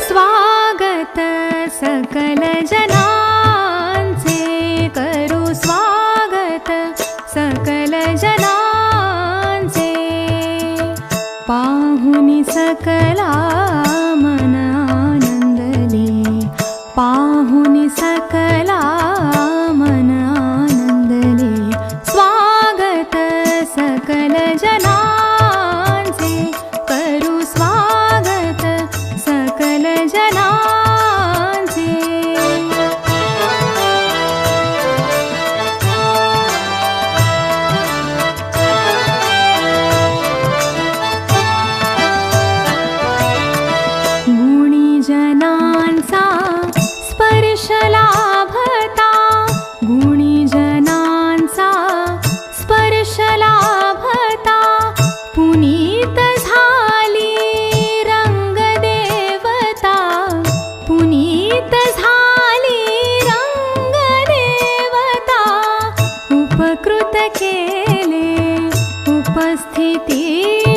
स्वागत सकल जनांचे करू स्वागत सकल जनांचे. पाहुनी सकला ग उपस्थिति